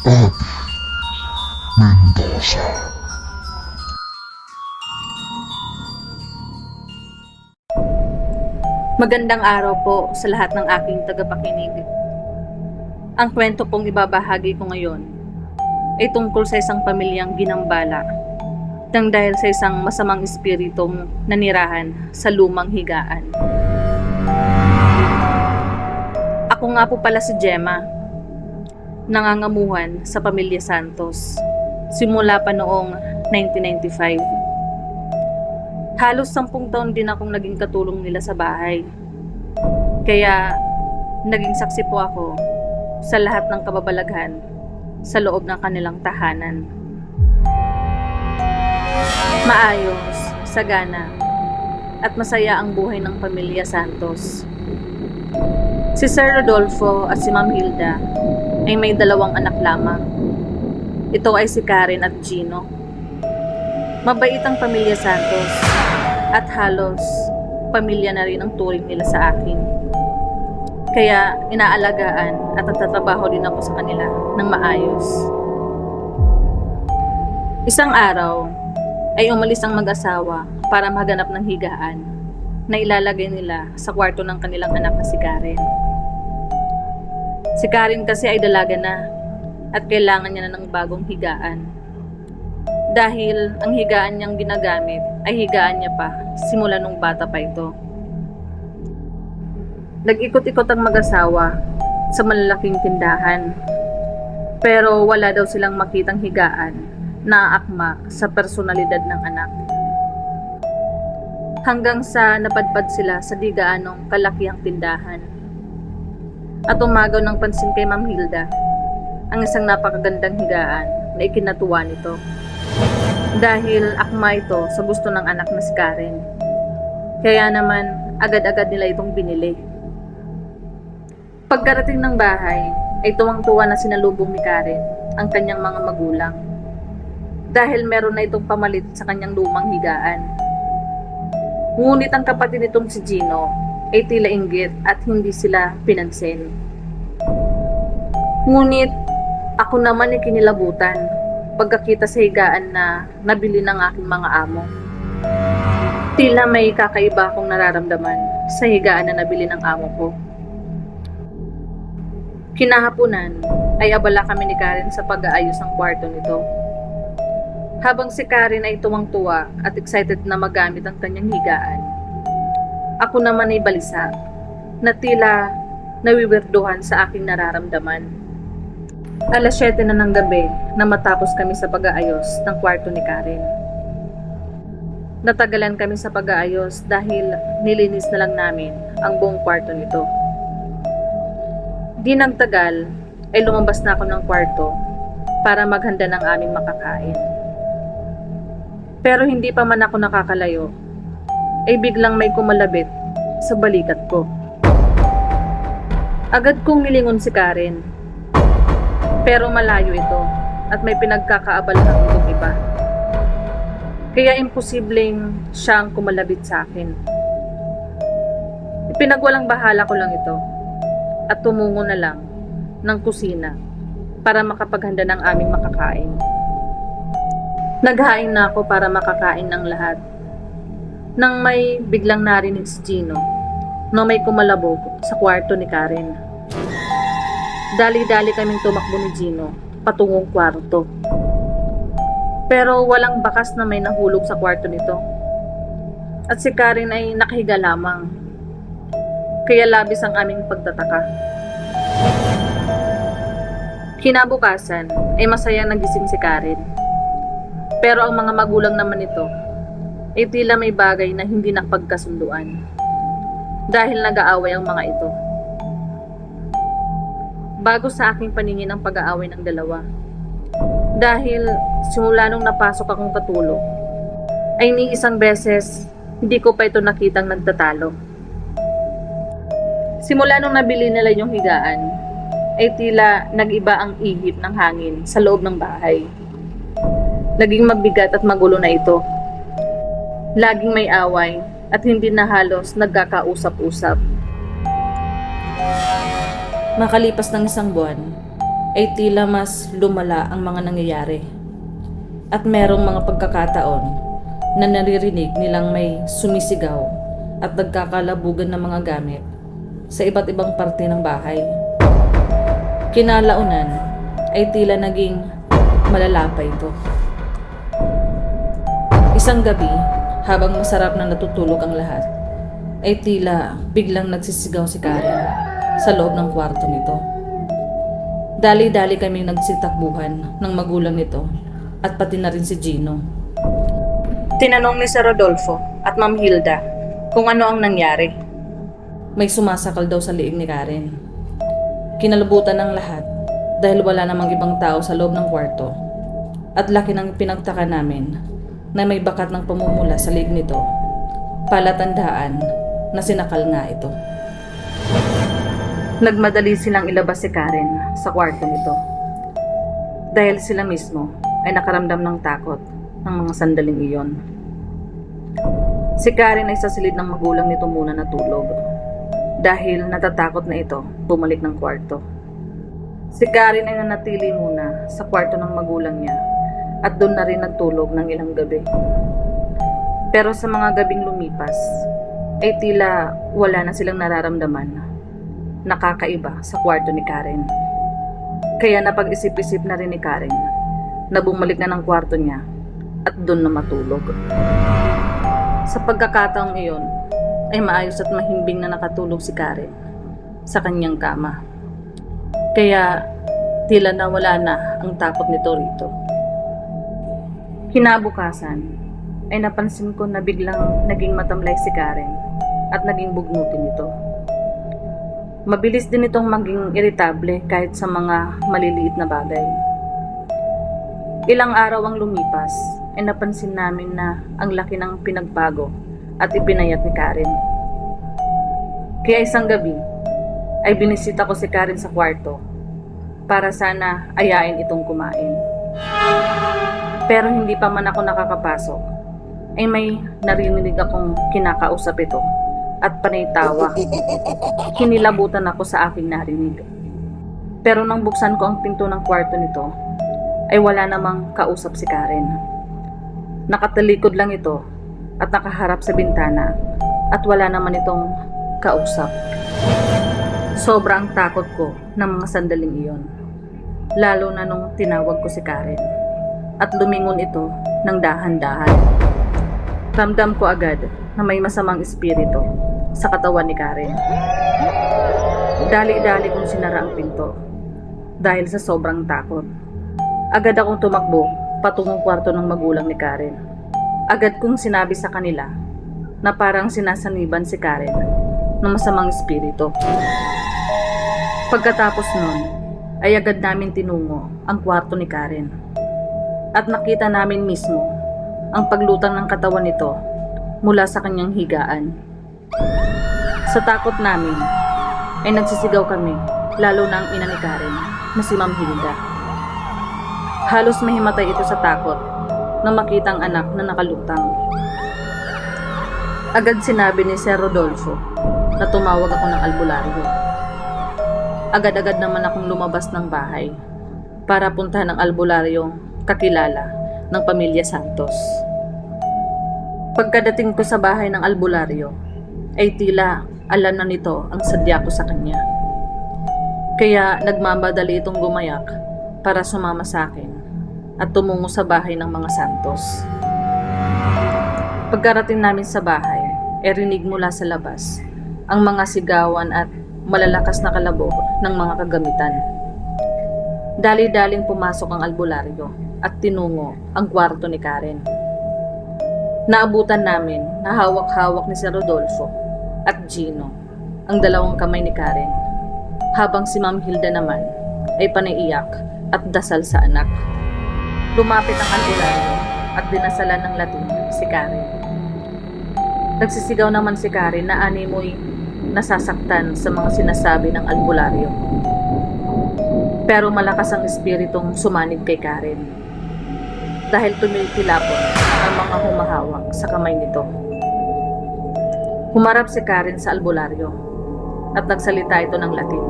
Abby Mendoza. Magandang araw po sa lahat ng aking tagapakinig. Ang kwento pong ibabahagi ko ngayon ay tungkol sa isang pamilyang ginambala nang dahil sa isang masamang espiritong nanirahan sa lumang higaan. Ako nga po pala si Gemma, nangangamuhan sa pamilya Santos simula pa noong 1995. Halos sampung taon din akong naging katulong nila sa bahay. Kaya naging saksi po ako sa lahat ng kababalaghan sa loob ng kanilang tahanan. Maayos, sagana, at masaya ang buhay ng pamilya Santos. Si Sir Rodolfo at si Ma'am Hilda ay may dalawang anak lamang. Ito ay si Karen at Gino. Mabait ang pamilya Santos at halos pamilya na rin ang turing nila sa akin. Kaya inaalagaan at nagtatrabaho din ako sa kanila ng maayos. Isang araw ay umalis ang mag-asawa para maghanap ng higaan na ilalagay nila sa kwarto ng kanilang anak na si Karen. Si Karen kasi ay dalaga na at kailangan niya na ng bagong higaan dahil ang higaan niyang ginagamit ay higaan niya pa simula nung bata pa ito. Nag-ikot-ikot ang mag-asawa sa malalaking tindahan pero wala daw silang makitang higaan na akma sa personalidad ng anak. Hanggang sa napadpad sila sa di gaanong kalakihang tindahan. At umagaw ng pansin kay Ma'am Hilda ang isang napakagandang higaan na ikinatuwa nito dahil akma ito sa gusto ng anak na si Karen. Kaya naman, agad-agad nila itong binili. Pagkarating ng bahay, ay tuwang-tuwa na sinalubong ni Karen ang kanyang mga magulang. Dahil meron na itong pamalit sa kanyang lumang higaan. Ngunit ang kapatid nitong si Gino ay tila inggit at hindi sila pinansin. Ngunit ako naman ay kinilabutan pagkakita sa higaan na nabili ng aking mga amo. Tila may kakaiba akong nararamdaman sa higaan na nabili ng amo ko. Kinahapunan ay abala kami ni Karen sa pag-aayos ng kwarto nito. Habang si Karen ay tuwang-tuwa at excited na magamit ang kanyang higaan, ako naman ay balisa na tila nawiwirduhan sa aking nararamdaman. Alas 7 na ng gabi na matapos kami sa pag-aayos ng kwarto ni Karen. Natagalan kami sa pag-aayos dahil nilinis na lang namin ang buong kwarto nito. Di nagtagal ay lumabas na ako ng kwarto para maghanda ng aming makakain. Pero hindi pa man ako nakakalayo, ay biglang may kumalabit sa balikat ko. Agad kong nilingon si Karen pero malayo ito at may pinagkakaabalahan itong iba. Kaya imposibleng siya ang kumalabit sa akin. Ipinagwalang bahala ko lang ito at tumungo na lang ng kusina para makapaghanda ng aming makakain. Naghain na ako para makakain ng lahat. Nang may biglang narinig si Gino na may kumalabog sa kwarto ni Karen. Dali-dali kaming tumakbo ni Gino patungong kwarto. Pero walang bakas na may nahulog sa kwarto nito. At si Karen ay nakahiga lamang. Kaya labis ang aming pagtataka. Kinabukasan ay masaya nagising si Karen. Pero ang mga magulang naman nito ay tila may bagay na hindi nakapagkasunduan. Dahil nag-aaway ang mga ito bago sa aking paningin ang pag-aaway ng dalawa. Dahil simula nung napasok akong katulog, ay ni isang beses hindi ko pa ito nakitang nagtatalo. Simula nung nabili nila yung higaan, ay tila nag-iba ang ihip ng hangin sa loob ng bahay. Naging mabigat at magulo na ito. Laging may away at hindi na halos nagkakausap-usap. Makalipas ng isang buwan, ay tila mas lumala ang mga nangyayari. At merong mga pagkakataon na naririnig nilang may sumisigaw at nagkakalabugan ng mga gamit sa iba't ibang parte ng bahay. Kinalaunan ay tila naging malala pa ito. Isang gabi, habang masarap na natutulog ang lahat, ay tila biglang nagsisigaw si Karen sa loob ng kwarto nito. Dali-dali kaming nagsitakbuhan ng magulang nito at pati na rin si Gino. Tinanong ni Sir Rodolfo at Ma'am Hilda kung ano ang nangyari. May sumasakal daw sa liig ni Karen. Kinalabutan ng lahat dahil wala namang ibang tao sa loob ng kwarto. At laki ng pinagtaka namin na may bakat ng pamumula sa liig nito. Palatandaan na sinakal nga ito. Nagmadali silang ilabas si Karen sa kwarto nito. Dahil sila mismo ay nakaramdam ng takot ng mga sandaling iyon. Si Karen ay sa silid ng magulang nito muna natulog. Dahil natatakot na ito, bumalik ng kwarto. Si Karen ay nanatili muna sa kwarto ng magulang niya at doon na rin nagtulog ng ilang gabi. Pero sa mga gabing lumipas, ay tila wala na silang nararamdaman nakakaiba sa kwarto ni Karen. Kaya napag-isip-isip na rin ni Karen na bumalik na ng kwarto niya at doon na matulog. Sa pagkakataong iyon, ay maayos at mahimbing na nakatulog si Karen sa kanyang kama. Kaya tila nawala na ang takot nito rito. Kinabukasan, ay napansin ko na biglang naging matamlay si Karen at naging bugnutin ito. Mabilis din itong maging iritable kahit sa mga maliliit na bagay. Ilang araw ang lumipas ay napansin namin na ang laki ng pinagbago at ipinayat ni Karen. Kaya isang gabi ay binisita ko si Karen sa kwarto para sana ayain itong kumain. Pero hindi pa man ako nakakapasok ay may narinig akong kinakausap ito at panay tawa. Kinilabutan ako sa aking narinig. Pero nang buksan ko ang pinto ng kwarto nito, ay wala namang kausap si Karen. Nakatalikod lang ito at nakaharap sa bintana at wala naman itong kausap. Sobrang takot ko ng mga sandaling iyon. Lalo na nung tinawag ko si Karen. At lumingon ito ng dahan-dahan. Ramdam ko agad na may masamang espiritu sa katawan ni Karen. Dali-dali kong sinara ang pinto dahil sa sobrang takot. Agad akong tumakbo patungong kwarto ng magulang ni Karen. Agad kong sinabi sa kanila na parang sinasaniban si Karen ng masamang espiritu. Pagkatapos nun, ay agad namin tinungo ang kwarto ni Karen. At nakita namin mismo ang paglutang ng katawan nito mula sa kanyang higaan. Sa takot namin, ay nagsisigaw kami, lalo na ang ina ni Karen, na si Ma'am Hilda. Halos mahimatay ito sa takot nang makita ang anak na nakalutang. Agad sinabi ni Sir Rodolfo na tumawag ako ng albularyo. Agad-agad naman akong lumabas ng bahay para puntahan ang albularyo kakilala ng pamilya Santos. Pagkadating ko sa bahay ng albularyo, ay tila alam na nito ang sadya ko sa kanya. Kaya nagmamadali itong gumayak para sumama sa akin at tumungo sa bahay ng mga Santos. Pagkarating namin sa bahay, ay rinig mula sa labas ang mga sigawan at malalakas na kalabog ng mga kagamitan. Dali-daling pumasok ang albularyo at tinungo ang kwarto ni Karen. Naabutan namin na hawak-hawak ni Sir Rodolfo at Gino ang dalawang kamay ni Karen habang si Ma'am Hilda naman ay panaiyak at dasal sa anak. Lumapit ang albularyo at dinasalan ng Latin si Karen. Nagsisigaw naman si Karen na animoy nasasaktan sa mga sinasabi ng albularyo. Pero malakas ang espiritong sumanib kay Karen dahil tumitilapon ang mga humahawak sa kamay nito. Humarap si Karen sa albularyo at nagsalita ito ng Latin.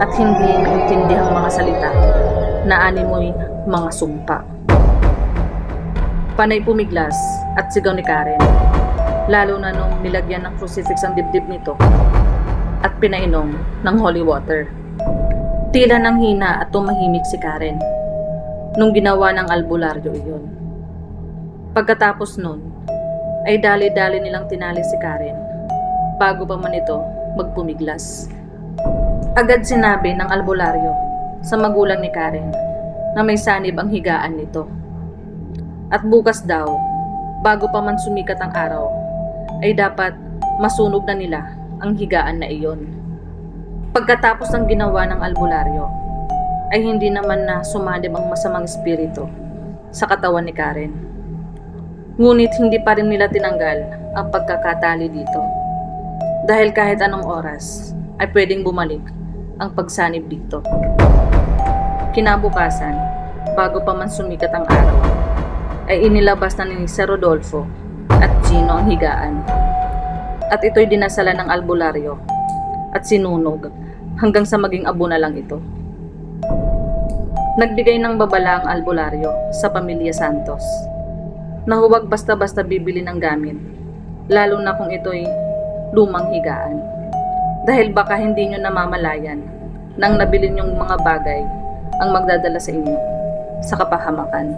at hindi maintindihang mga salita na animoy mga sumpa. Panay pumiglas at sigaw ni Karen, lalo na nung nilagyan ng crucifix ang dibdib nito at pinainom ng holy water. Tila nang hina at tumahimik si Karen nung ginawa ng albularyo iyon. Pagkatapos nun, ay dali-dali nilang tinali si Karen bago pa man ito magpumiglas. Agad sinabi ng albularyo sa magulang ni Karen na may sanib ang higaan nito. At bukas daw, bago pa man sumikat ang araw, ay dapat masunog na nila ang higaan na iyon. Pagkatapos ng ginawa ng albularyo, ay hindi naman na sumanib ang masamang espiritu sa katawan ni Karen. Ngunit hindi pa rin nila tinanggal ang pagkakatali dito. Dahil kahit anong oras ay pwedeng bumalik ang pagsanib dito. Kinabukasan, bago pa man sumikat ang araw, ay inilabas na ni Sir Rodolfo at Gino ang higaan. At ito'y dinasalan ng albularyo at sinunog hanggang sa maging abo na lang ito. Nagbigay ng babala ang albularyo sa pamilya Santos na huwag basta-basta bibili ng gamit, lalo na kung ito'y lumang higaan. Dahil baka hindi nyo namamalayan nang nabili nyong mga bagay ang magdadala sa inyo sa kapahamakan.